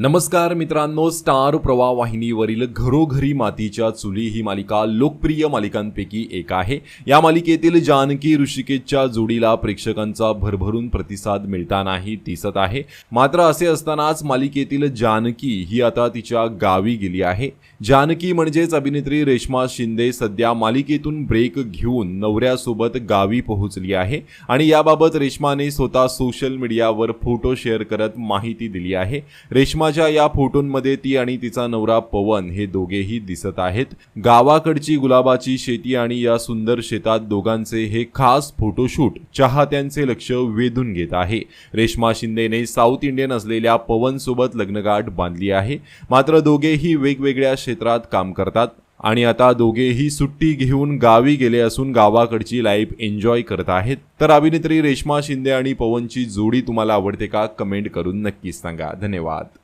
नमस्कार मित्रांनो स्टार प्रवाह वाहिनीवरील घरोघरी मातीच्या चुली ही मालिका लोकप्रिय मालिकांपैकी एक आहे. या मालिकेतील जानकी ऋषिकेशच्या जोडीला प्रेक्षकांचा भरभरून प्रतिसाद मिळतानाही दिसत आहे. मात्र असे असतानाच मालिकेतील जानकी ही आता तिच्या गावी गेली आहे. जानकी म्हणजेच अभिनेत्री रेश्मा शिंदे सध्या मालिकेतून ब्रेक घेऊन नवऱ्यासोबत गावी पोहोचली आहे आणि याबाबत रेश्माने स्वतः सोशल मीडियावर फोटो शेअर करत माहिती दिली आहे. रेश्मा सिनेमाच्या या फोटोंमध्ये ती आणि तिचा नवरा पवन हे दोघेही दिसत आहेत. गावाकडची गुलाबाची शेती आणि या सुंदर शेतात दोघांचे हे खास फोटोशूट चाहत्यांचे लक्ष वेधून घेत आहे. रेश्मा शिंदेने साऊथ इंडियन असलेल्या पवन सोबत लग्नगाठ बांधली आहे. मात्र दोघेही वेगवेगळ्या क्षेत्रात काम करतात आणि आता दोघेही सुट्टी घेऊन गावी गेले असून गावाकडची लाईफ एन्जॉय करत आहेत. तर अभिनेत्री रेश्मा शिंदे आणि पवनची जोडी तुम्हाला आवडते का? कमेंट करून नक्कीच सांगा. धन्यवाद.